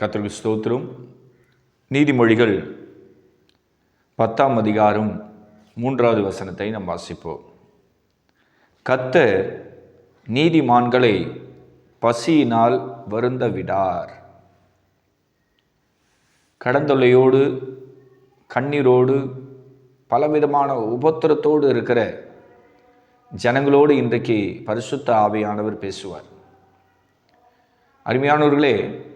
கத்தர்கள் ஸ்தோத்திரம். நீதிமொழிகள் பத்தாம் அதிகாரம் மூன்றாவது வசனத்தை நாம் வாசிப்போம். கத்தர் நீதிமான்களை பசியினால் வருந்த விடார் கடந்தொல்லையோடு கண்ணீரோடு பலவிதமான உபத்திரத்தோடு இருக்கிற ஜனங்களோடு இன்றைக்கு பரிசுத்த ஆவியானவர் பேசுவார். அருமையானவர்களே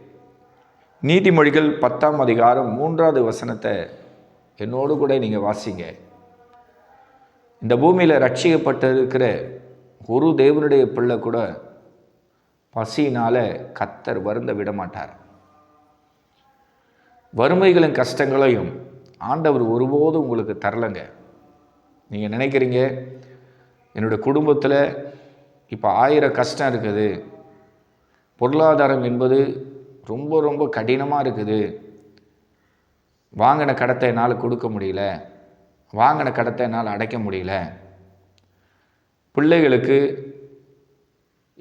நீதிமொழிகள் பத்தாம் அதிகாரம் மூன்றாவது வசனத்தை என்னோடு கூட நீங்கள் வாசிங்க. இந்த பூமியில் ரட்சிக்கப்பட்டு இருக்கிற ஒரு தேவனுடைய பிள்ளை கூட பசியினால் கத்தர் வருந்த விட மாட்டார் வறுமைகளும் கஷ்டங்களையும் ஆண்டவர் ஒருபோதும் உங்களுக்கு தரலைங்க. நீங்கள் நினைக்கிறீங்க என்னுடைய குடும்பத்தில் இப்போ ஆயிரம் கஷ்டம் இருக்குது. பொருளாதாரம் என்பது ரொம்ப ரொம்ப கடினமாக இருக்குது. வாங்கின கடத்தை என்னால் கொடுக்க முடியல. வாங்கின கடத்தை என்னால் அடைக்க முடியல. பிள்ளைகளுக்கு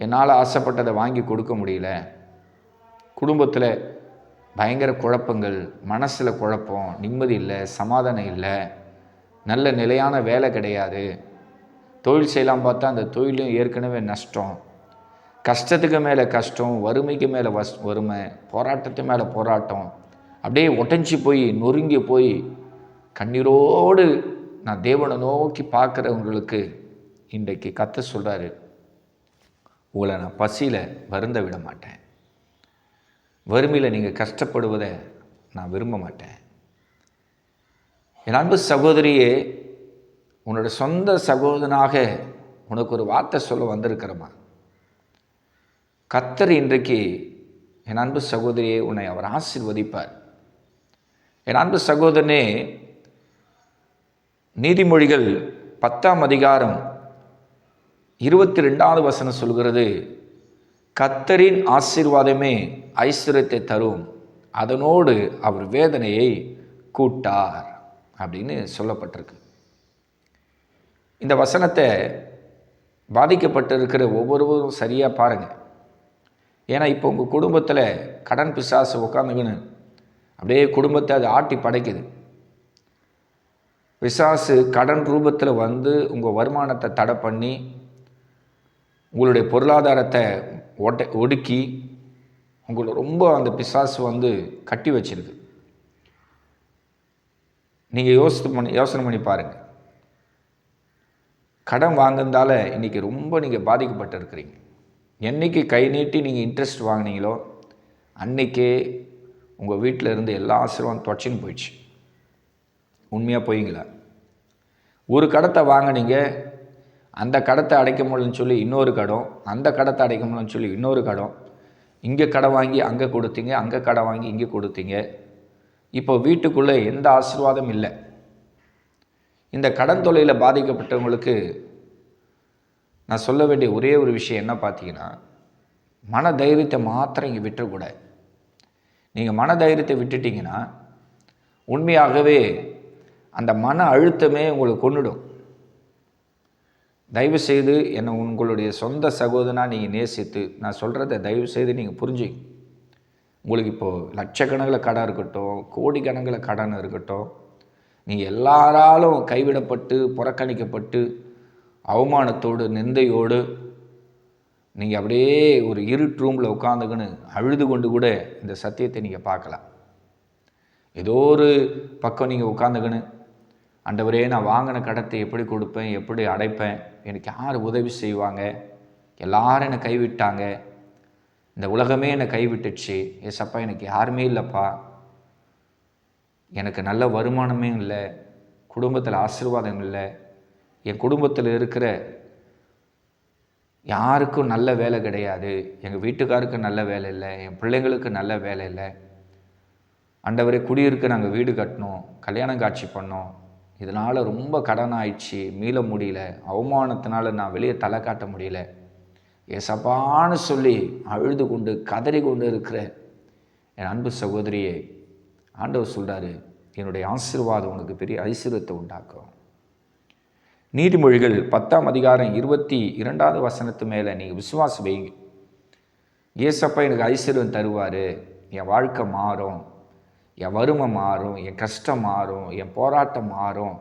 என்னால் ஆசைப்பட்டதை வாங்கி கொடுக்க முடியல. குடும்பத்தில் பயங்கர குழப்பங்கள் மனசில் குழப்பம் நிம்மதி இல்லை சமாதானம் இல்லை நல்ல நிலையான வேலை கிடையாது. தொழில் செய்யலாம் பார்த்தா அந்த தொழிலும் ஏற்கனவே நஷ்டம். கஷ்டத்துக்கு மேலே கஷ்டம் வறுமைக்கு மேலே வஸ் வறுமை போராட்டத்து மேலே போராட்டம் அப்படியே ஒட்டஞ்சி போய் நொறுங்கி போய் கண்ணீரோடு நான் தேவனை நோக்கி பார்க்குறவங்களுக்கு இன்றைக்கு கத்த சொல்கிறாரு உங்களை நான் பசியில் வருந்த விட மாட்டேன். வறுமையில் நீங்கள் கஷ்டப்படுவதை நான் விரும்ப மாட்டேன். என் அன்பு சகோதரியே உன்னோட சொந்த சகோதரனாக உனக்கு ஒரு வார்த்தை சொல்ல வந்திருக்கிறமா கத்தர் இன்றைக்கு என் அன்பு சகோதரியே உன்னை அவர் ஆசிர்வதிப்பார். என் அன்பு சகோதரனே நீதிமொழிகள் பத்தாம் அதிகாரம் இருபத்தி ரெண்டாவது வசனம் சொல்கிறது கத்தரின் ஆசீர்வாதமே ஐஸ்வர்யத்தை தரும். அதனோடு அவர் வேதனையை கூட்டார். அப்படின்னு சொல்லப்பட்டிருக்கு. இந்த வசனத்தை பாதிக்கப்பட்டிருக்கிற ஒவ்வொருவரும் சரியாக பாருங்கள் ஏன்னா இப்போ உங்கள் குடும்பத்தில் கடன் பிசாசு உட்காந்துக்கின்னு அப்படியே குடும்பத்தை அது ஆட்டி படைக்குது. பிசாசு கடன் ரூபத்தில் வந்து உங்கள் வருமானத்தை தடை பண்ணி உங்களுடைய பொருளாதாரத்தை ஒட்ட ஒடுக்கி உங்களை ரொம்ப அந்த பிசாசு வந்து கட்டி வச்சிருக்கு நீங்கள் யோசித்து பண்ணி யோசனை பண்ணி பாருங்கள் கடன் வாங்கினதால இன்றைக்கி ரொம்ப நீங்கள் பாதிக்கப்பட்டு இருக்கிறீங்க. என்றைக்கு கை நீட்டி நீங்கள் இன்ட்ரெஸ்ட் வாங்கினீங்களோ அன்றைக்கே உங்கள் வீட்டில் இருந்து எல்லா ஆசீர்வாதம் தொடச்சின்னு போயிடுச்சு. உண்மையாக போயிங்களா? ஒரு கடத்தை வாங்கினீங்க அந்த கடத்தை அடைக்க முடியலன்னு சொல்லி இன்னொரு கடம் அந்த கடத்தை அடைக்க முடியலன்னு சொல்லி இன்னொரு கடம். இங்கே கடை வாங்கி அங்கே கொடுத்தீங்க அங்கே கடை வாங்கி இங்கே கொடுத்தீங்க. இப்போ வீட்டுக்குள்ளே எந்த ஆசீர்வாதம் இல்லை. இந்த கடன் தொல்லையில் பாதிக்கப்பட்டவங்களுக்கு நான் சொல்ல வேண்டிய ஒரே ஒரு விஷயம் என்ன பார்த்தீங்கன்னா மன தைரியத்தை மாத்திரம் இங்கே விட்டுறக்கூடாது. நீங்கள் மன தைரியத்தை விட்டுட்டிங்கன்னா உண்மையாகவே அந்த மன அழுத்தமே உங்களை கொண்டுடும் தயவு செய்து என்னை உங்களுடைய சொந்த சகோதரனாக நீங்கள் நேசித்து நான் சொல்கிறத தயவு செய்து நீங்கள் புரிஞ்சுங்க உங்களுக்கு இப்போது லட்சக்கணக்கில் கடன் இருக்கட்டும் கோடிக்கணக்கில் கடன் இருக்கட்டும் நீங்கள் எல்லாராலும் கைவிடப்பட்டு புறக்கணிக்கப்பட்டு அவமானத்தோடு நிந்தையோடு நீங்கள் அப்படியே ஒரு இருட்டு ரூமில் உட்காந்துக்கின்னு அழுது கொண்டு கூட இந்த சத்தியத்தை நீங்கள் பார்க்கலாம். ஏதோ ஒரு பக்கம் நீங்கள் உட்காந்துக்கின்னு அண்டவரே நான் வாங்கின கடத்தை எப்படி கொடுப்பேன்? எப்படி அடைப்பேன்? எனக்கு யார் உதவி செய்வாங்க? எல்லாரும் என்னை கைவிட்டாங்க. இந்த உலகமே என்னை கைவிட்டுச்சு. ஏசப்பா எனக்கு யாருமே இல்லைப்பா. எனக்கு நல்ல வருமானமே இல்லை. குடும்பத்தில் ஆசீர்வாதம் இல்லை. என் குடும்பத்தில் இருக்கிற யாருக்கும் நல்ல வேலை கிடையாது. எங்கள் வீட்டுக்காருக்கு நல்ல வேலை இல்லை. என் பிள்ளைங்களுக்கு நல்ல வேலை இல்லை. அண்டவரே குடியிருக்க நாங்கள் வீடு கட்டினோம் கல்யாணம் காட்சி பண்ணோம். இதனால் ரொம்ப கடன் ஆயிடுச்சு மீள முடியல. அவமானத்தினால நான் வெளியே தலை காட்ட முடியல. ஏசப்பான்னு சொல்லி அழுது கொண்டு கதறி கொண்டு இருக்கிற என் அன்பு சகோதரியே ஆண்டவர் சொல்கிறாரு என்னுடைய ஆசீர்வாதம் உனக்கு பெரிய ஐஸ்வர்யத்தை உண்டாக்கும். நீதிமொழிகள் பத்தாம் அதிகாரம் இருபத்தி இரண்டாவது வசனத்து மேலே நீங்கள் விசுவாசம் வைங்க ஏசப்பா எனக்கு ஐஸ்வர்யம் தருவார். என் வாழ்க்கை மாறும். என் வறுமை மாறும். என் கஷ்டம் மாறும். என் போராட்டம் மாறும்.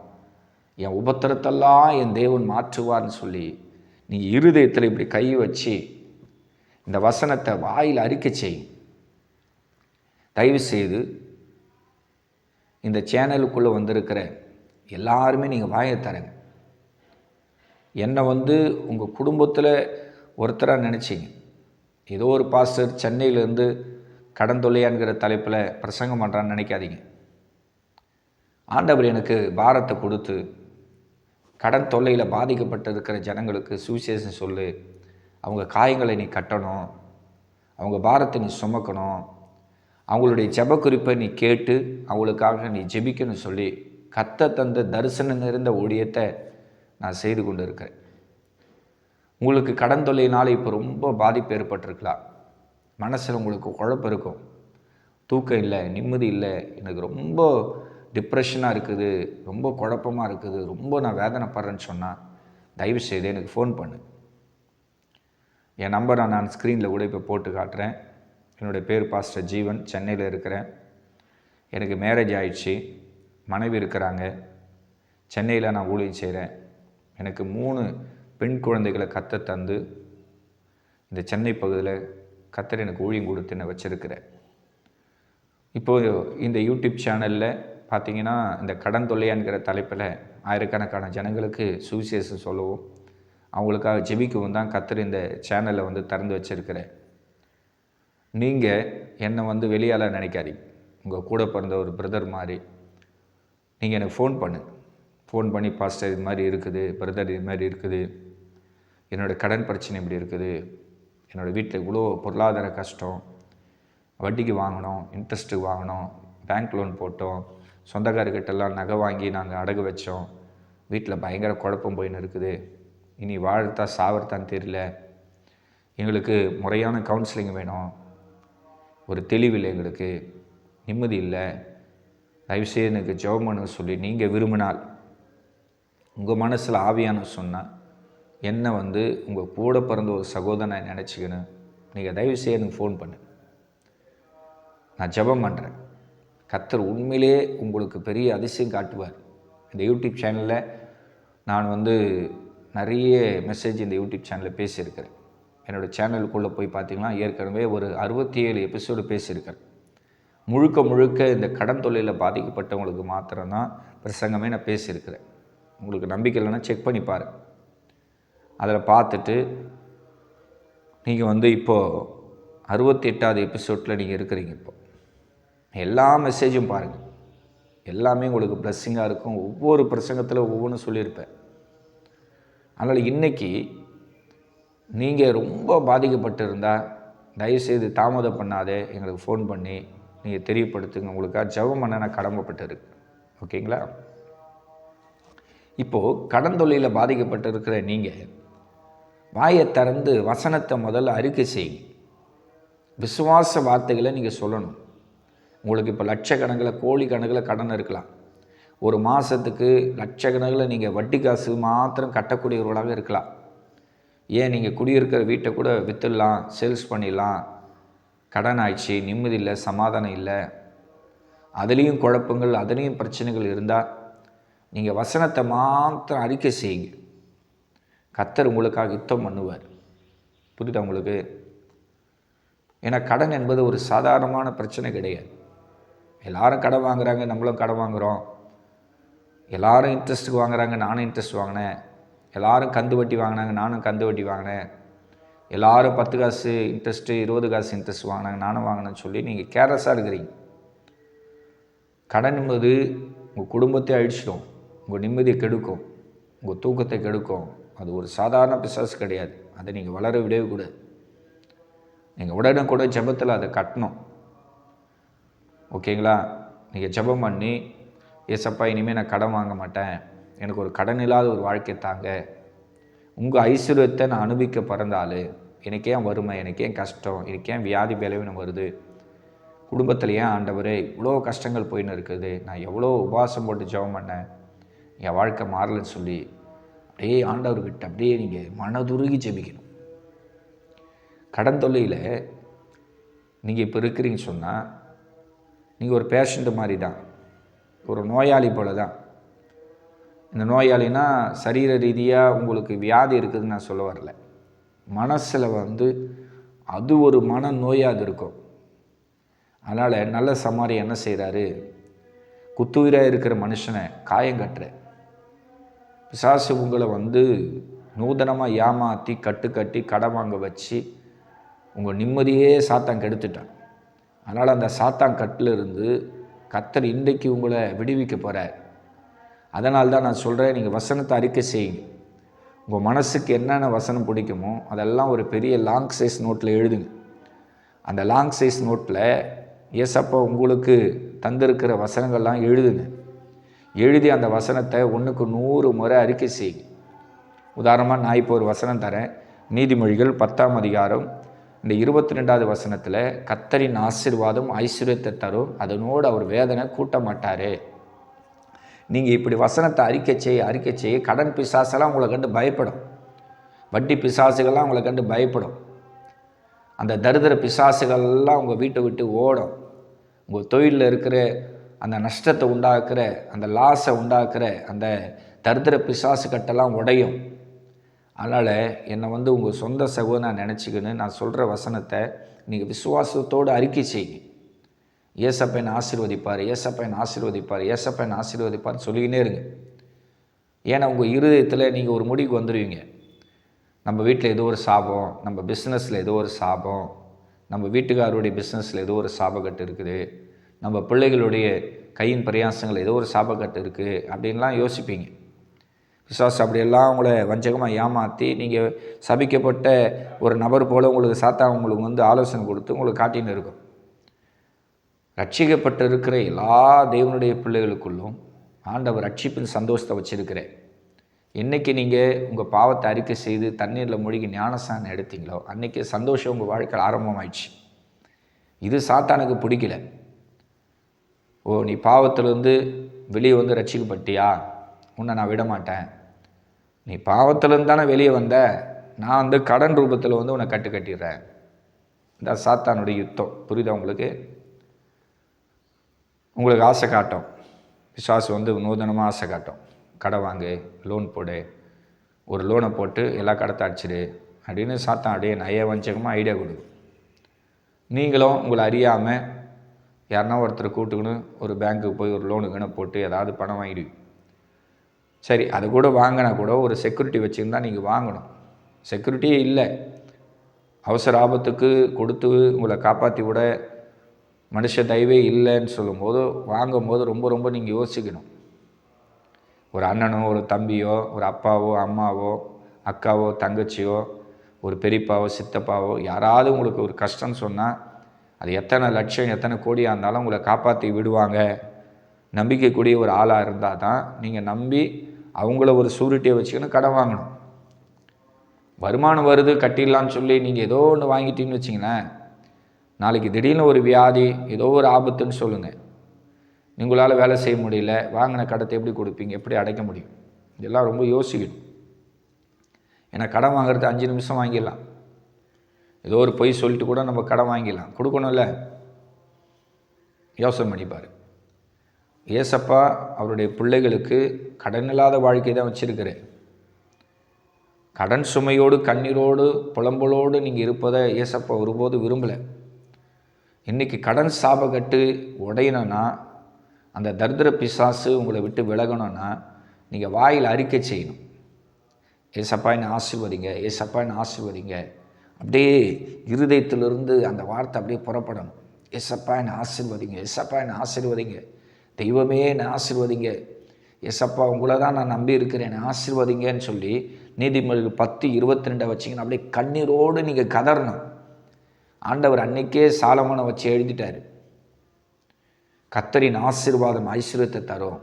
என் உபத்திரத்தெல்லாம் என் தேவன் மாற்றுவார்னு சொல்லி நீ இருதயத்தில் இப்படி கை வச்சு இந்த வசனத்தை வாயில் அறிக்கை செய். தயவு செய்து இந்த சேனலுக்குள்ளே வந்திருக்கிற எல்லாருமே நீங்கள் வாயை தரங்க என்னை வந்து உங்கள் குடும்பத்தில் ஒருத்தராக நினச்சிங்க. ஏதோ ஒரு பாஸ்டர் சென்னையிலேருந்து கடன் தொல்லையான்கிற தலைப்பில் பிரசங்கம் பண்ணுறான்னு நினைக்காதீங்க. ஆண்டவர் எனக்கு பாரத்தை கொடுத்து கடன் தொல்லையில் பாதிக்கப்பட்டிருக்கிற ஜனங்களுக்கு சுவிசேஷம் சொல்லு. அவங்க காயங்களை நீ கட்டணும். அவங்க பாரத்தை நீ சுமக்கணும். அவங்களுடைய ஜெப குறிப்பை நீ கேட்டு அவங்களுக்காக நீ ஜெபிக்கணும் சொல்லி கத்த தந்த தரிசனம் நிறைந்த ஊழியத்தை நான் செய்து கொண்டு இருக்கிறேன் உங்களுக்கு கடன் தொல்லையினால் இப்போ ரொம்ப பாதிப்பு ஏற்பட்டிருக்கலாம். மனசில் உங்களுக்கு குழப்பம் இருக்கும். தூக்கம் இல்லை நிம்மதி இல்லை. எனக்கு ரொம்ப டிப்ரெஷனாக இருக்குது ரொம்ப குழப்பமாக இருக்குது ரொம்ப நான் வேதனைப்படுறேன்னு சொன்னால் தயவு செய்து எனக்கு ஃபோன் பண்ணு. என் நம்பரை நான் ஸ்க்ரீனில் கூட இப்போ போட்டு காட்டுறேன். என்னுடைய பேர் பாஸ்டர் ஜீவன் சென்னையில் இருக்கிறேன். எனக்கு மேரேஜ் ஆயிடுச்சு. மனைவி இருக்கிறாங்க. சென்னையில் நான் ஊழியம் செய்கிறேன் எனக்கு மூணு பெண் குழந்தைகளை கத்த தந்து இந்த சென்னை பகுதியில் கத்தர் எனக்கு ஊழியம் கொடுத்து என்னை வச்சுருக்கிறேன் இப்போது இந்த யூடியூப் சேனலில் பார்த்தீங்கன்னா இந்த கடன் தொல்லையான்கிற தலைப்பில் ஆயிரக்கணக்கான ஜனங்களுக்கு சுவிசேஷம் சொல்லவும் அவங்களுக்காக ஜெபிக்கவும் தான் கத்தர் இந்த சேனலை வந்து திறந்து வச்சுருக்கிறேன் நீங்கள் என்னை வந்து வெளியால் நினைக்காதீங்க. உங்கள் கூட பிறந்த ஒரு பிரதர் மாதிரி நீங்கள் எனக்கு ஃபோன் பண்ணு. ஃபோன் பண்ணி பாஸ்டர் இது மாதிரி இருக்குது பிரதர் இது மாதிரி இருக்குது. என்னோடய கடன் பிரச்சனை இப்படி இருக்குது. என்னோடய வீட்டில் இவ்வளோ பொருளாதார கஷ்டம். வட்டிக்கு வாங்கினோம் இன்ட்ரெஸ்ட்டுக்கு வாங்கினோம் பேங்க் லோன் போட்டோம். சொந்தக்காரர்கிட்டலாம் நகை வாங்கி நாங்கள் அடகு வச்சோம். வீட்டில் பயங்கர குழப்பம் போயின்னு இருக்குது. இனி வாழ்த்தா சாவர்த்தான்னு தெரியல. எங்களுக்கு முறையான கவுன்சிலிங் வேணும். ஒரு தெளிவில்லை எங்களுக்கு. நிம்மதி இல்லை. தயவுசெய்து எனக்கு ஜெபம் சொல்லி நீங்கள் விரும்பினால் உங்கள் மனசில் ஆவியான சொன்னால் என்னை வந்து உங்கள் கூட பிறந்த ஒரு சகோதரனை நினச்சிக்கணும் நீங்கள் தயவு செய்ய எனக்கு ஃபோன் பண்ணு. நான் ஜெபம் பண்ணுறேன் கத்தர் உண்மையிலே உங்களுக்கு பெரிய அதிசயம் காட்டுவார். இந்த யூடியூப் சேனலில் நான் வந்து நிறைய மெசேஜ் இந்த யூடியூப் சேனலில் பேசியிருக்கிறேன். என்னோடய சேனலுக்குள்ளே போய் பார்த்தீங்கன்னா ஏற்கனவே ஒரு அறுபத்தி ஏழு எபிசோடு பேசியிருக்கிறேன். முழுக்க முழுக்க இந்த கடன் தொழிலில் பாதிக்கப்பட்டவங்களுக்கு மாத்திரம்தான் பிரசங்கமே நான் பேசியிருக்கிறேன். உங்களுக்கு நம்பிக்கை இல்லைன்னா செக் பண்ணி பாரு. அதில் பார்த்துட்டு நீங்கள் வந்து இப்போது அறுபத்தி எட்டாவது எபிசோட்டில் நீங்கள் இருக்கிறீங்க இப்போ. எல்லா மெசேஜும் பாருங்கள் எல்லாமே உங்களுக்கு ப்ளஸ்ஸிங்காக இருக்கும். ஒவ்வொரு பிரசங்கத்தில் ஒவ்வொன்றும் சொல்லியிருப்பேன். அதனால் இன்றைக்கி நீங்கள் ரொம்ப பாதிக்கப்பட்டிருந்தால் தயவுசெய்து தாமதம் பண்ணாதே எங்களுக்கு ஃபோன் பண்ணி நீங்கள் தெரியப்படுத்துங்க. உங்களுக்காக ஜெபம் பண்ண நான் கடமைப்பட்டிருக்கு ஓகேங்களா? இப்போது கடன் தொழிலில் பாதிக்கப்பட்டிருக்கிற நீங்கள் வாயை திறந்து வசனத்தை முதல்ல அறிக்கை செய்யுங்க விசுவாச வார்த்தைகளை நீங்கள் சொல்லணும். உங்களுக்கு இப்போ லட்சக்கணக்கில் கோழி கணக்கில் கடன் இருக்கலாம். ஒரு மாதத்துக்கு லட்சக்கணக்கில் நீங்கள் வட்டி காசு மாத்திரம் கட்டக்கூடியவர்களாக இருக்கலாம். ஏன் நீங்கள் குடியிருக்கிற வீட்டை கூட விற்றுடலாம் சேல்ஸ் பண்ணிடலாம். கடன் ஆயிடுச்சு நிம்மதி இல்லை சமாதானம் இல்லை. அதுலேயும் குழப்பங்கள் அதுலேயும் பிரச்சனைகள் இருந்தால் நீங்கள் வசனத்தை மாத்திரம் அறிக்கை செய்யுங்க. கத்தர் உங்களுக்காக யுத்தம் பண்ணுவார். புரியுதா உங்களுக்கு? ஏன்னா கடன் என்பது ஒரு சாதாரணமான பிரச்சனை கிடையாது. எல்லாரும் கடன் வாங்குறாங்க நம்மளும் கடன் வாங்குகிறோம் எல்லாரும் இன்ட்ரெஸ்ட்டுக்கு வாங்குறாங்க நானும் இன்ட்ரெஸ்ட் வாங்கினேன். எல்லாரும் கந்து வட்டி வாங்கினாங்க நானும் கந்து வட்டி வாங்கினேன். எல்லாரும் பத்து காசு இன்ட்ரெஸ்ட்டு இருபது காசு இன்ட்ரெஸ்ட் வாங்கினாங்க நானும் வாங்கினேன்னு சொல்லி நீங்கள் கேர்லெஸ்ஸாக இருக்கிறீங்க. கடன் என்பது உங்கள் குடும்பத்தை அழிச்சிடும். உங்கள் நிம்மதியை கெடுக்கும். உங்கள் தூக்கத்தை கெடுக்கும். அது ஒரு சாதாரண பிசாஸ் கிடையாது. அதை நீங்கள் வளர விடவே கூடாது. நீங்கள் உடனே கூட ஜெபத்தில் அதை கட்டணும். ஓகேங்களா? நீங்கள் ஜெபம் பண்ணி ஏசப்பா இனிமேல் நான் கடன் வாங்க மாட்டேன். எனக்கு ஒரு கடன் இல்லாத ஒரு வாழ்க்கை தாங்க. உங்கள் ஐஸ்வர்யத்தை நான் அனுபவிக்க பிறந்தாள் எனக்கு ஏன் வறுமை? எனக்கு ஏன் கஷ்டம்? எனக்கு ஏன் வியாதி பலவீனம் வருது? குடும்பத்தில் ஏன் ஆண்டவரே இவ்வளோ கஷ்டங்கள் போயின்னு இருக்குது. நான் எவ்வளோ உபவாசம் போட்டு ஜெபம் பண்ணேன். என் வாழ்க்கை மாறலன்னு சொல்லி அப்படியே ஆண்டவர்கிட்ட அப்படியே நீங்கள் மனதுருகி ஜெபிக்கணும். கடன் தொல்லையில் நீங்கள் இப்போ இருக்கிறீங்க சொன்னால் நீங்கள் ஒரு பேஷண்ட்டு மாதிரி தான் ஒரு நோயாளி போல தான் இந்த நோயாளினா சரீர ரீதியாக உங்களுக்கு வியாதி இருக்குதுன்னு நான் சொல்ல வரல. மனசில் வந்து அது ஒரு மன நோயாக அது இருக்கும். அதனால் நல்ல சமாரி என்ன செய்கிறாரு குத்துயிராக இருக்கிற மனுஷனை காயம் கட்டுற பிசாசு உங்களை வந்து நூதனமாக ஏமாற்றி கட்டுக்கட்டி கடை கடன் வாங்க வச்சு உங்கள் நிம்மதியே சாத்தான் கெடுத்துட்டான். அதனால் அந்த சாத்தான் கட்டில் இருந்து கத்தர் இன்றைக்கு உங்களை விடுவிக்க போகிறார் அதனால தான் நான் சொல்கிறேன் நீங்கள் வசனத்தை அறிக்கை செய்யுங்க. உங்கள் மனசுக்கு என்னென்ன வசனம் பிடிக்குமோ அதெல்லாம் ஒரு பெரிய லாங் சைஸ் நோட்டில் எழுதுங்க. அந்த லாங் சைஸ் நோட்டில் ஏசப்பா உங்களுக்கு தந்திருக்கிற வசனங்கள்லாம் எழுதுங்க. எழுதி அந்த வசனத்தை ஒன்றுக்கு நூறு முறை அறிக்கை செய்யுங்க உதாரணமாக நான் இப்போ ஒரு வசனம் தரேன். நீதிமொழிகள் பத்தாம் அதிகாரம் இந்த இருபத்தி ரெண்டாவது வசனத்தில் கத்தரின் ஆசீர்வாதம் ஐஸ்வர்யத்தை தரும். அதனோடு அவர் வேதனை கூட்ட மாட்டார். நீங்கள் இப்படி வசனத்தை அறிக்கை செய்ய அறிக்கை செய்ய கடன் பிசாசெல்லாம் உங்களை கண்டு பயப்படும். வட்டி பிசாசுகள்லாம் உங்களை கண்டு பயப்படும். அந்த தரிதிர பிசாசுகள்லாம் உங்கள் வீட்டை விட்டு ஓடும். உங்கள் தொழிலில் இருக்கிற அந்த நஷ்டத்தை உண்டாக்குற அந்த லாஸை உண்டாக்குற அந்த தரித்திர பிசாசு கட்டெல்லாம் உடையும். அதனால் என்னை வந்து உங்கள் சொந்த சகோதரன் நினச்சிக்கின்னு நான் சொல்கிற வசனத்தை நீங்கள் விசுவாசத்தோடு அறிக்கை செய்யுங்க. ஏசப்பன் ஆசீர்வதிப்பார் ஏசப்பன் ஆசீர்வதிப்பார் ஏசப்பன் ஆசீர்வதிப்பார் சொல்லிக்கினே இருங்க. ஏன்னா உங்கள் இருதயத்தில் நீங்கள் ஒரு முடிவுக்கு வந்துடுவீங்க நம்ம வீட்டில் ஏதோ ஒரு சாபம் நம்ம பிஸ்னஸில் ஏதோ ஒரு சாபம் நம்ம வீட்டுக்காரருடைய பிஸ்னஸில் ஏதோ ஒரு சாபக்கட்டு இருக்குது. நம்ம பிள்ளைகளுடைய கையின் பிரயாசங்கள் ஏதோ ஒரு சாபக்கட்டு இருக்குது அப்படின்லாம் யோசிப்பீங்க. விசுவாச அப்படியெல்லாம் உங்களை வஞ்சகமாக ஏமாற்றி நீங்கள் சபிக்கப்பட்ட ஒரு நபர் போல் உங்களுக்கு சாத்தா உங்களுக்கு வந்து ஆலோசனை கொடுத்து உங்களுக்கு காட்டின்னு இருக்கும். ரட்சிக்கப்பட்டு இருக்கிற எல்லா தேவனுடைய பிள்ளைகளுக்குள்ளும் ஆண்டவர் ரட்சிப்பின் சந்தோஷத்தை வச்சுருக்கிறேன் என்றைக்கு நீங்கள் உங்கள் பாவத்தை அறிக்கை செய்து தண்ணீரில் மூழ்கி ஞானசானம் எடுத்தீங்களோ அன்றைக்கி சந்தோஷம் உங்கள் வாழ்க்கையில் ஆரம்பமாயிடுச்சு. இது சாத்தானுக்கு பிடிக்கல. ஓ நீ பாவத்திலேருந்து வெளியே வந்து ரட்சிக்கப்பட்டியா உன்னை நான் விட மாட்டேன் நீ பாவத்திலேருந்து தானே வெளியே வந்த? நான் வந்து கடன் ரூபத்தில் வந்து உன்னை கட்டு கட்டிடுறேன். இந்த சாத்தானுடைய யுத்தம். புரியுதா உங்களுக்கு? உங்களுக்கு ஆசை காட்டும். விசுவாசம் வந்து நூதனமாக ஆசை காட்டும். கடை வாங்கு லோன் போடு. ஒரு லோனை போட்டு எல்லா கடத்தை அடிச்சிடு. அப்படின்னு சாத்தான் அப்படியே நய வஞ்சகமாக ஐடியா கொடுக்கும் நீங்களும் உங்களை அறியாமல் யாருன்னா ஒருத்தரை கூட்டுக்கணும் ஒரு பேங்க்குக்கு போய் ஒரு லோனுக்குன்னு போட்டு ஏதாவது பணம் வாங்கிடு. சரி அது கூட வாங்கினா கூட ஒரு செக்யூரிட்டி வச்சுருந்தா நீங்கள் வாங்கணும். செக்யூரிட்டியே இல்லை. அவசர ஆபத்துக்கு கொடுத்து உங்களை காப்பாற்றி விட மனுஷ தயவே இல்லைன்னு சொல்லும்போது வாங்கும்போது ரொம்ப ரொம்ப நீங்கள் யோசிக்கணும். ஒரு அண்ணனோ ஒரு தம்பியோ ஒரு அப்பாவோ அம்மாவோ அக்காவோ தங்கச்சியோ ஒரு பெரியப்பாவோ சித்தப்பாவோ யாராவது உங்களுக்கு ஒரு கஷ்டம்னு சொன்னால் அது எத்தனை லட்சம் எத்தனை கோடியாக இருந்தாலும் உங்களை காப்பாற்றி விடுவாங்க. நம்பிக்கைக்கூடிய ஒரு ஆளாக இருந்தால் தான் நீங்கள் நம்பி அவங்கள ஒரு சூரிட்டியை வச்சுக்கணும் கடன் வாங்கணும். வருமானம் வருது கட்டிடலான்னு சொல்லி நீங்கள் ஏதோ ஒன்று வாங்கிட்டீங்கன்னு வச்சிங்களேன். நாளைக்கு திடீர்னு ஒரு வியாதி ஏதோ ஒரு ஆபத்துன்னு சொல்லுங்கள் உங்களால் வேலை செய்ய முடியல வாங்கின கடத்தை எப்படி கொடுப்பீங்க எப்படி அடைக்க முடியும்? இதெல்லாம் ரொம்ப யோசிக்கணும். ஏன்னா கடன் வாங்குறது அஞ்சு நிமிஷம் வாங்கிடலாம். ஏதோ ஒரு பொய் சொல்லிட்டு கூட நம்ம கடன் வாங்கிடலாம். கொடுக்கணும்ல. யோசனை பண்ணிப்பார் ஏசப்பா அவருடைய பிள்ளைகளுக்கு கடன் இல்லாத வாழ்க்கை தான் வச்சுருக்கிறேன் கடன் சுமையோடு கண்ணீரோடு புலம்பலோடு நீங்கள் இருப்பதை ஏசப்பா ஒருபோது விரும்பலை. இன்றைக்கி கடன் சாபக்கட்டு உடையணும்னா அந்த தரித்திர பிசாசு உங்களை விட்டு விலகணும்னா நீங்கள் வாயில் அறிக்கை செய்யணும். ஏசப்பா என்னை ஆசிர்வதிங்க. ஏசப்பா என்னை ஆசிர்வதிங்க. அப்படியே இருதயத்திலிருந்து அந்த வார்த்தை அப்படியே புறப்படணும். எஸ்அப்பா என்னை ஆசிர்வதிங்க. எஸ்அப்பா என்னை ஆசிர்வதிங்க. தெய்வமே என்னை ஆசிர்வதிங்க. எஸ்அப்பா உங்களை தான் நான் நம்பி இருக்கிறேன். என்னை ஆசிர்வதிங்கன்னு சொல்லி நீதிமொழிகள் பத்து இருபத்தி ரெண்டை வச்சிங்கன்னா அப்படியே கண்ணீரோடு நீங்கள் கதறணும். ஆண்டவர் அன்னைக்கே சாலமனை வச்சு எழுதிட்டார். கத்தரின் ஆசீர்வாதம் ஐஸ்வர்யத்தை தரும்.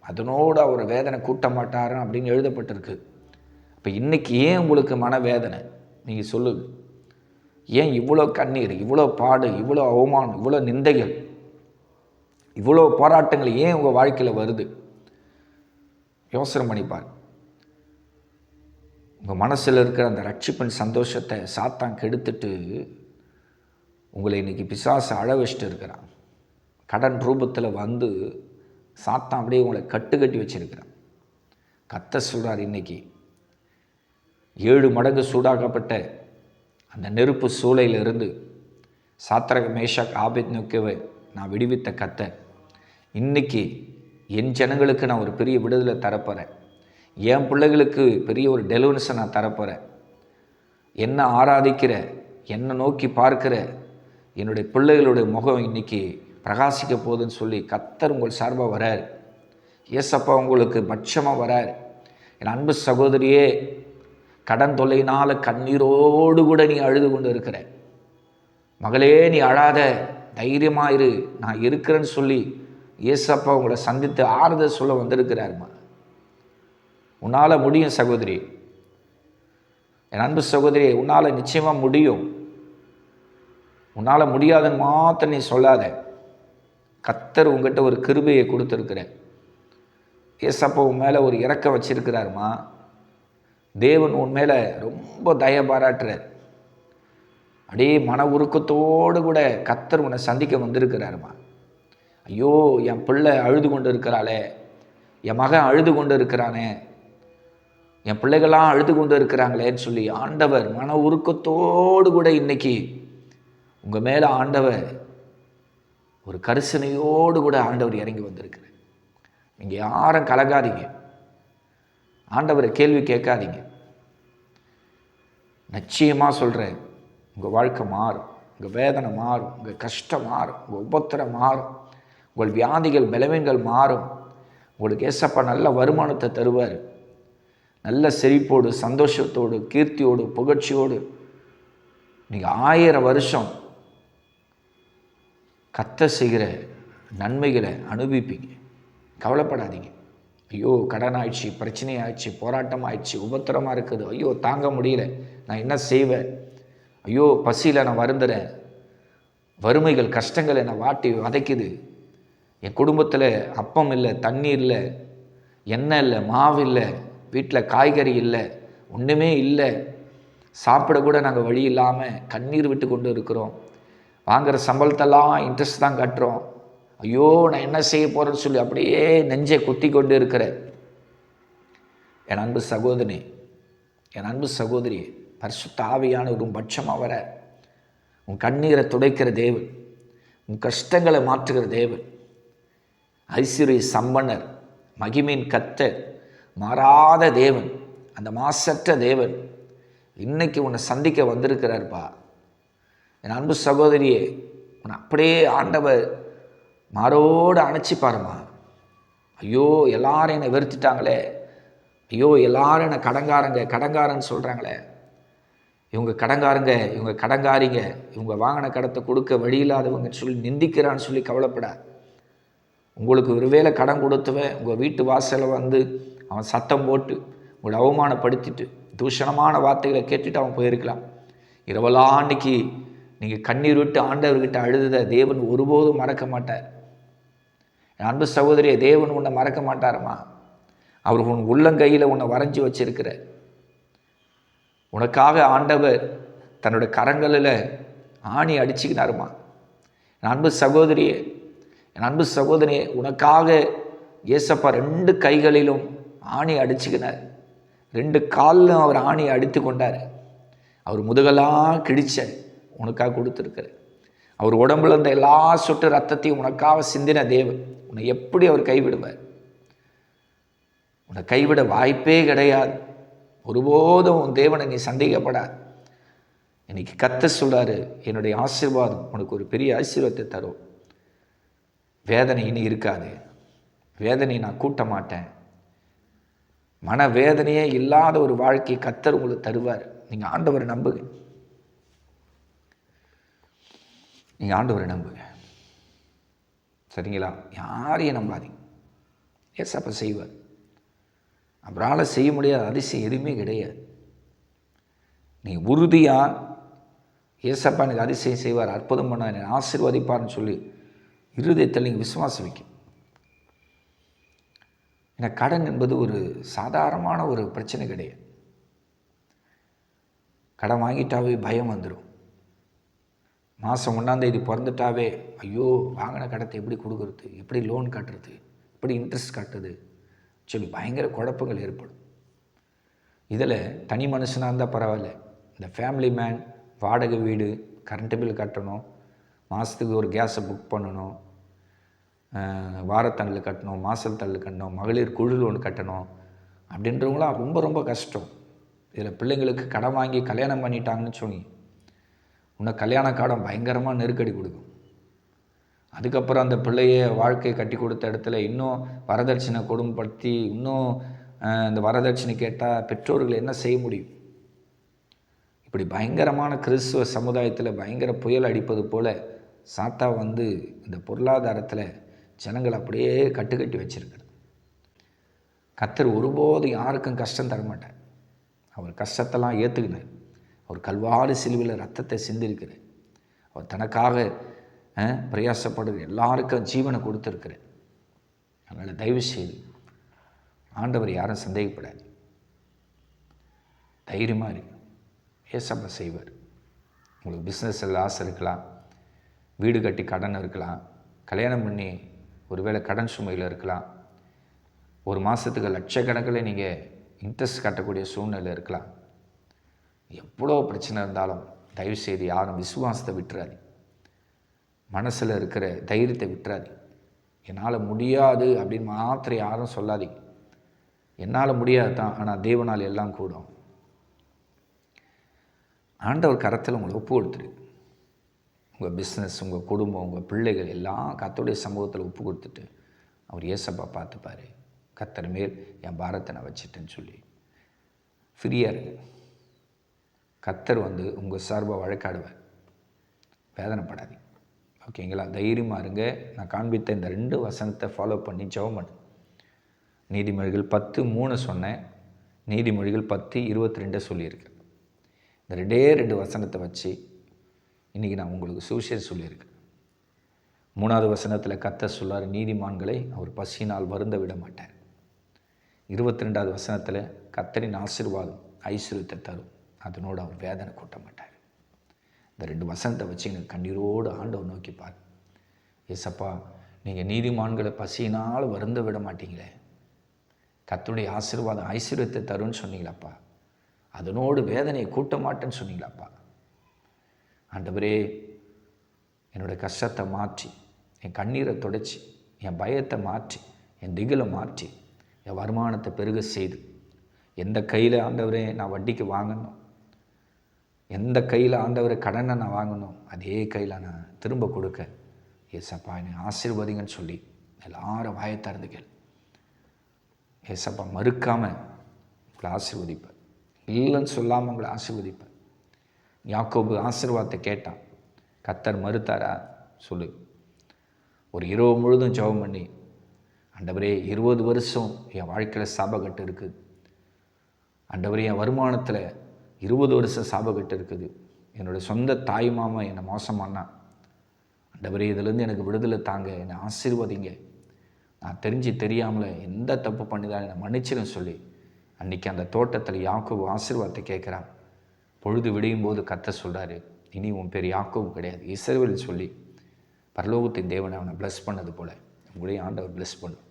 அதனோடு அவர் வேதனை கூட்ட மாட்டாரன் அப்படின்னு எழுதப்பட்டிருக்கு. இப்போ இன்றைக்கி ஏன் உங்களுக்கு மனவேதனை? நீங்கள் சொல்லுங்கள் ஏன் இவ்வளோ கண்ணீர் இவ்வளோ பாடு இவ்வளோ அவமானம் இவ்வளோ நிந்தைகள் இவ்வளோ போராட்டங்கள் ஏன் உங்கள் வாழ்க்கையில் வருது? யோசனை பண்ணிப்பார் உங்கள் மனசில் இருக்கிற அந்த ரட்சிப்பின் சந்தோஷத்தை சாத்தான் கெடுத்துட்டு உங்களை இன்னைக்கு பிசாசு அழ வச்சுட்டு இருக்கிறான். கடன் ரூபத்தில் வந்து சாத்தான் அப்படியே உங்களை கட்டு கட்டி வச்சிருக்கிறான். கத்த சொல்கிறார் இன்னைக்கு ஏழு மடங்கு சூடாக்கப்பட்ட அந்த நெருப்பு சூளையிலிருந்து சாத்திரக மேஷாக் ஆபித் நோக்கவை நான் விடுவித்த கத்தை இன்னைக்கு என் ஜனங்களுக்கு நான் ஒரு பெரிய விடுதலை தரப்போகிறேன் என் பிள்ளைகளுக்கு பெரிய ஒரு டெலிவரன்ஸை நான் தரப்போகிறேன் என்ன ஆராதிக்கிற என்னை நோக்கி பார்க்கிற என்னுடைய பிள்ளைகளுடைய முகம் இன்னைக்கு பிரகாசிக்க போகுதுன்னு சொல்லி கத்தர் உங்கள் சார்பாக வரார். ஏசப்பா உங்களுக்கு பட்சமாக வரார். என் அன்பு சகோதரியே கடன் தொல்லையினால் கண்ணீரோடு கூட நீ அழுது கொண்டு இருக்கிற மகளே நீ அழாத. தைரியமாக இரு. நான் இருக்கிறேன்னு சொல்லி இயேசப்பா உங்களை சந்தித்து ஆறுதல் சொல்ல வந்திருக்கிறாருமா உன்னால் முடியும் சகோதரி. என் அன்பு சகோதரி உன்னால் நிச்சயமாக முடியும். உன்னால் முடியாதுன்னு மாத்திரம் நீ சொல்லாத. கத்தர் உங்ககிட்ட ஒரு கிருபையை கொடுத்துருக்குறேன் ஏசப்பா உன் மேலே ஒரு இறக்கம் வச்சிருக்கிறாருமா தேவன் உன் மேலே ரொம்ப தய பாராட்டுறார். அப்படியே மன உருக்கத்தோடு கூட கத்தர் உன்னை சந்திக்க வந்திருக்கிறாருமா? ஐயோ என் பிள்ளை அழுது கொண்டு இருக்கிறாளே என் மகன் அழுது கொண்டு இருக்கிறானே என் பிள்ளைகள்லாம் அழுது கொண்டு இருக்கிறாங்களேன்னு சொல்லி ஆண்டவர் மன உருக்கத்தோடு கூட இன்னைக்கு உங்கள் மேலே ஆண்டவர் ஒரு கரிசனையோடு கூட ஆண்டவர் இறங்கி வந்திருக்கிறார். நீங்கள் யாரும் கலங்காதீங்க. ஆண்டவரை கேள்வி கேட்காதீங்க. நிச்சயமாக சொல்கிறேன் உங்கள் வாழ்க்கை மாறும். உங்கள் வேதனை மாறும். உங்கள் கஷ்டம் மாறும். உங்கள் உபத்திரம் மாறும். உங்கள் வியாதிகள் பலவீனங்கள் மாறும். உங்களுக்கு ஏசப்பா நல்ல வருமானத்தை தருவார். நல்ல செழிப்போடு சந்தோஷத்தோடு கீர்த்தியோடு புகழ்ச்சியோடு. நீங்கள் ஆயிரம் வருஷம் கத்த செய்கிற நன்மைகளை அனுபவிப்பீங்க. கவலைப்படாதீங்க. ஐயோ கடன் ஆயிடுச்சு பிரச்சனை ஆயிடுச்சு போராட்டம் ஆயிடுச்சு உபத்திரமாக இருக்குது. ஐயோ தாங்க முடியல. நான் என்ன செய்வேன்? ஐயோ பசியில் நான் வருந்துறேன். வறுமைகள் கஷ்டங்கள் என்னை வாட்டி வதைக்குது. என் குடும்பத்தில் அப்பம் இல்லை தண்ணீர் இல்லை எண்ணெய் இல்லை மாவு இல்லை வீட்டில் காய்கறி இல்லை ஒன்றுமே இல்லை. சாப்பிட கூட நாங்கள் வழி இல்லாமல் கண்ணீர் விட்டு கொண்டு இருக்கிறோம். வாங்குகிற சம்பளத்தெல்லாம் இன்ட்ரெஸ்ட் தான் கட்டுறோம். ஐயோ நான் என்ன செய்ய போகிறேன்னு சொல்லி அப்படியே நெஞ்சை குத்தி கொண்டு இருக்கிற என் அன்பு சகோதரி என் அன்பு சகோதரி பரிசுத்த ஆவியான ஒரு பட்சமாக வர உன் கண்ணீரை துடைக்கிற தேவன் உன் கஷ்டங்களை மாற்றுகிற தேவன் ஐஸ்வர்ய சம்பனர் மகிமின் கத்தர் மாறாத தேவன் அந்த மாசற்ற தேவன் இன்னைக்கு உன்னை சந்திக்க வந்திருக்கிறார்ப்பா. என் அன்பு சகோதரியே உன்னை அப்படியே ஆண்டவர் மாரோடு அணைச்சி பாருமா. ஐயோ எல்லாரும் என்னை வெறுத்துட்டாங்களே. ஐயோ எல்லாரும் என்னை கடங்காரங்க கடங்காரன்னு சொல்கிறாங்களே இவங்க கடங்காரங்க இவங்க கடங்காரிங்க இவங்க வாங்கின கடத்தை கொடுக்க வழி இல்லாதவங்கன்னு சொல்லி நிந்திக்கிறான்னு சொல்லி கவலைப்பட. உங்களுக்கு ஒருவேளை கடன் கொடுத்தவன் உங்கள் வீட்டு வாசலில் வந்து அவன் சத்தம் போட்டு உங்களை அவமானப்படுத்திட்டு தூஷணமான வார்த்தைகளை கேட்டுட்டு அவன் போயிருக்கலாம். இரவெல்லாம் அன்னைக்கு நீங்கள் கண்ணீர் விட்டு ஆண்டவர்கிட்ட அழுததை தேவன் ஒருபோதும் மறக்க மாட்டார். அன்பு சகோதரியை தேவன் உன்னை மறக்க மாட்டாரம்மா அவர் உன் உள்ளங்கையில் உன்னை வரைஞ்சி வச்சிருக்கிற. உனக்காக ஆண்டவர் தன்னோட கரங்களில் ஆணி அடிச்சுக்கினாருமா? என் அன்பு சகோதரியே என் அன்பு சகோதரியே உனக்காக ஏசப்பா ரெண்டு கைகளிலும் ஆணி அடிச்சுக்கினார். ரெண்டு காலிலும் அவர் ஆணி அடித்து கொண்டார். அவர் முதுகெல்லாம் கிழிச்ச உனக்காக கொடுத்துருக்காரு அவர் உடம்புல இருந்த எல்லா சொட்டு ரத்தத்தையும் உனக்காக சிந்தின தேவன். உன்னை எப்படி அவர் கைவிடுவார்? உன்னை கைவிட வாய்ப்பே கிடையாது. ஒருபோதும் உன் தேவனை நீ சந்தேகப்படாது. இன்னைக்கு கத்த சொல்றாரு என்னுடைய ஆசீர்வாதம் உனக்கு ஒரு பெரிய ஆசீர்வாதத்தை தரும். வேதனை இனி இருக்காது. வேதனை நான் கூட்ட மாட்டேன். மன வேதனையே இல்லாத ஒரு வாழ்க்கையை கத்தர் உங்களுக்கு தருவார். நீங்கள் ஆண்டவரை நம்புங்க. நீங்கள் ஆண்டவரை நம்புங்க. சரிங்களா? யாரையும் நம்பாதீங்க. ஏசப்ப செய்வார். அவரால் செய்ய முடியாத அதிசயம் எதுவுமே கிடையாது. நீ உறுதியாக ஏசப்பா எனக்கு அதிசயம் செய்வார் அற்புதம் பண்ண என்னை ஆசீர்வதிப்பார்னு சொல்லி இருதயத்தில் நீங்கள் விசுவாசம் வைக்கும் ஏன்னா கடன் என்பது ஒரு சாதாரணமான ஒரு பிரச்சனை கிடையாது. கடன் வாங்கிட்டாவே பயம் வந்துடும் மாதம் ஒன்றாந்தேதி பிறந்துட்டாவே ஐயோ வாங்கின கடத்தை எப்படி கொடுக்குறது? எப்படி லோன் கட்டுறது? எப்படி இன்ட்ரெஸ்ட் கட்டுறது? சொல்லி பயங்கர குழப்பங்கள் ஏற்படும். இதில் தனி மனுஷனாக இருந்தால் பரவாயில்ல. இந்த ஃபேமிலி மேன் வாடகை வீடு கரண்ட்டு பில் கட்டணும் மாதத்துக்கு ஒரு கேஸை புக் பண்ணணும் வாரத்தள்ளு கட்டணும் மாசல் தள்ளு கட்டணும் மகளிர் குழு லோன் கட்டணும் அப்படின்றவங்களாம் ரொம்ப ரொம்ப கஷ்டம். இதில் பிள்ளைங்களுக்கு கடன் வாங்கி கல்யாணம் பண்ணிட்டாங்கன்னு சொன்னி உன்னை கல்யாண காலம் பயங்கரமாக நெருக்கடி கொடுக்கும். அதுக்கப்புறம் அந்த பிள்ளையை வாழ்க்கை கட்டி கொடுத்த இடத்துல இன்னும் வரதட்சணை கொடுமைப்படுத்தி இன்னும் இந்த வரதட்சணை கேட்டால் பெற்றோர்கள் என்ன செய்ய முடியும்? இப்படி பயங்கரமான கிறிஸ்துவ சமுதாயத்தில் பயங்கர புயல் அடிப்பது போல் சாத்தா வந்து இந்த பொருளாதாரத்தில் ஜனங்கள் அப்படியே கட்டுக்கட்டி வச்சிருக்கிறது. கத்தர் ஒருபோதும் யாருக்கும் கஷ்டம் தரமாட்டார். அவர் கஷ்டத்தெல்லாம் ஏற்றுக்கினார் அவர் கல்வாறு சிலுவையில் ரத்தத்தை சிந்திருக்கிறார். அவர் தனக்காக பிரயாசப்படுற எல்லாருக்கும் ஜீவனை கொடுத்துருக்கிறார். அதனால் தயவு செய்து ஆண்டவர் யாரும் சந்தேகப்படாது தைரியமாக இருக்கு ஏசப்ப செய்வார். உங்களுக்கு பிஸ்னஸில் ஆசை இருக்கலாம். வீடு கட்டி கடன் இருக்கலாம். கல்யாணம் பண்ணி ஒருவேளை கடன் சுமையில் இருக்கலாம். ஒரு மாதத்துக்கு லட்சக்கணக்கில் நீங்கள் இன்ட்ரெஸ்ட் கட்டக்கூடிய சூழ்நிலை இருக்கலாம். எவ்வளோ பிரச்சனை இருந்தாலும் தயவுசெய்து யாரும் விசுவாசத்தை விட்டுறாது மனசில் இருக்கிற தைரியத்தை விட்டுறாது என்னால் முடியாது அப்படின்னு மாத்திரம் யாரும் சொல்லாதீங்க. என்னால் முடியாது தான் ஆனால் தேவனால் எல்லாம் கூடும். ஆண்டவர் கரத்தில் உங்களை ஒப்பு கொடுத்துரு உங்கள் பிஸ்னஸ் உங்கள் குடும்பம் உங்கள் பிள்ளைகள் எல்லாம் கத்தோடைய சமூகத்தில் ஒப்பு கொடுத்துட்டு அவர் ஏசப்பா பார்த்துப்பார். கத்தர் மேல் என் பாரத்தை நான் வச்சிட்டேன்னு சொல்லி. ஃப்ரீயாக இருங்க. கத்தர் வந்து உங்கள் சார்பாக வழக்காடுவார். வேதனைப்படாதீங்க. ஓகேங்களா? தைரியமாக இருங்க. நான் காண்பித்த இந்த ரெண்டு வசனத்தை ஃபாலோ பண்ணி ஜெபம் பண்ணு. நீதிமொழிகள் பத்து மூணு சொன்னேன் நீதிமொழிகள் பத்து இருபத்தி ரெண்டை சொல்லியிருக்கேன் இந்த ரெண்டே ரெண்டு வசனத்தை வச்சு இன்றைக்கி நான் உங்களுக்கு சுவிசேஷம் சொல்லியிருக்கேன் மூணாவது வசனத்தில் கத்த சொல்லார் நீதிமான்களை அவர் பசியினால் வருந்த விட மாட்டார். இருபத்தி ரெண்டாவது வசனத்தில் கத்தரின் ஆசிர்வாதம் ஐஸ்வர்யத்தை தரும். அதனோடு அவர் வேதனை கூட்ட மாட்டார் இந்த ரெண்டு வசனத்தை வச்சு எனக்கு கண்ணீரோடு ஆண்டவர் நோக்கி பார். ஏசப்பா நீங்கள் நீதிமான்களை பசியினால் வருந்த விட மாட்டீங்களே. கத்துடைய ஆசீர்வாதம் ஐஸ்வர்யத்தை தரும்னு சொன்னீங்களாப்பா. அதனோடு வேதனையை கூட்ட மாட்டேன்னு சொன்னீங்களாப்பா. ஆண்டவரே என்னோடய கஷ்டத்தை மாற்றி என் கண்ணீரை தொடச்சி என் பயத்தை மாற்றி என் திகிலை மாற்றி என் வருமானத்தை பெருக செய்து எந்த கையில் ஆண்டவரே நான் வட்டிக்கு வாங்கணும் எந்த கையில் ஆண்டவர் கடனை நான் வாங்கணும் அதே கையில் நான் திரும்ப கொடுக்க. ஏசப்பா என்னை ஆசீர்வதிங்கன்னு சொல்லி எல்லாரும் வாயை திறந்து கேள். ஏசப்பா மறுக்காமல் உங்களை ஆசீர்வதிப்பேன். இல்லைன்னு சொல்லாமல் உங்களை ஆசீர்வதிப்பேன். யாக்கோபு ஆசீர்வாதத்தை கேட்டான். கத்தர் மறுத்தாரா? சொல்லு. ஒரு இரவு முழுதும் ஜெபம் பண்ணி அண்டவரே இருபது வருஷம் என் வாழ்க்கையில் சாபக்கட்டு இருக்குது அண்டவரே என் வருமானத்தில் இருபது வருஷம் சாபகட்டு இருக்குது. என்னுடைய சொந்த தாய் மாமா என்னை மோசமானான் பண்ணான் அண்டவரே எனக்கு விடுதலை தாங்க என்னை ஆசீர்வதிங்க. நான் தெரிஞ்சு தெரியாமல் எந்த தப்பு பண்ணிதான் என்னை மன்னிச்சிடும் சொல்லி அன்றைக்கி அந்த தோட்டத்தில் யாக்கோவு ஆசீர்வாதத்தை கேட்குறான். பொழுது விடியும் போது கத்த சொல்கிறாரு இனி உன் பேர் யாக்கோவும் கிடையாது இசைவில் சொல்லி. பரலோகத்தின் தேவனை அவனை ப்ளஸ் பண்ணது போல். உங்களையும் ஆண்டவர் ப்ளஸ் பண்ணும்.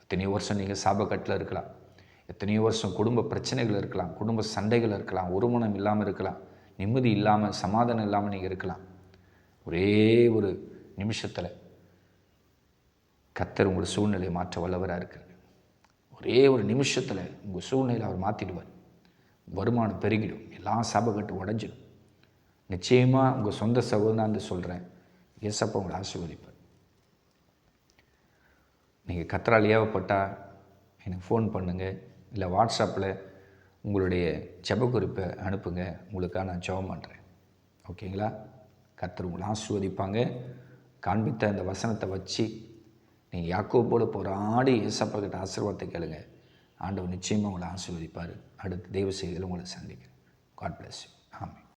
அத்தனை வருஷம் நீங்கள் சாபக்கட்டில் இருக்கலாம். எத்தனையோ வருஷம் குடும்ப பிரச்சனைகள் இருக்கலாம் குடும்ப சண்டைகள் இருக்கலாம் ஒருமணம் இல்லாமல் இருக்கலாம் நிம்மதி இல்லாமல் சமாதானம் இல்லாமல் நீங்கள் இருக்கலாம். ஒரே ஒரு நிமிஷத்தில் கத்தர் உங்கள் சூழ்நிலையை மாற்ற வல்லவராக இருக்கிறார். ஒரே ஒரு நிமிஷத்தில் உங்கள் சூழ்நிலை அவர் மாற்றிடுவார் வருமானம் பெருகிடும் எல்லாம் சாபக்கட்டு உடஞ்சிடும். நிச்சயமாக உங்கள் சொந்த சகோதரான்னு சொல்கிறேன் ஏசப்பா உங்களை ஆசீர்வதிப்பார். நீங்கள் கத்தரால் ஏவப்பட்டால் எனக்கு ஃபோன் பண்ணுங்கள் இல்லை வாட்ஸ்அப்பில் உங்களுடைய ஜெப குறிப்பை அனுப்புங்க. உங்களுக்காக நான் ஜெபம் பண்ணுறேன் ஓகேங்களா? கத்தர் உங்களை ஆசீர்வதிப்பாங்க. காண்பித்த அந்த வசனத்தை வச்சு நீங்கள் யாக்கோ போல போராடி ஏசப்பா கிட்ட ஆசீர்வாதத்தை கேளுங்க. ஆண்டவர் நிச்சயமாக உங்களை ஆசீர்வதிப்பார். அடுத்து தெய்வ செய்தியில் உங்களை சந்திக்கிறேன். God bless you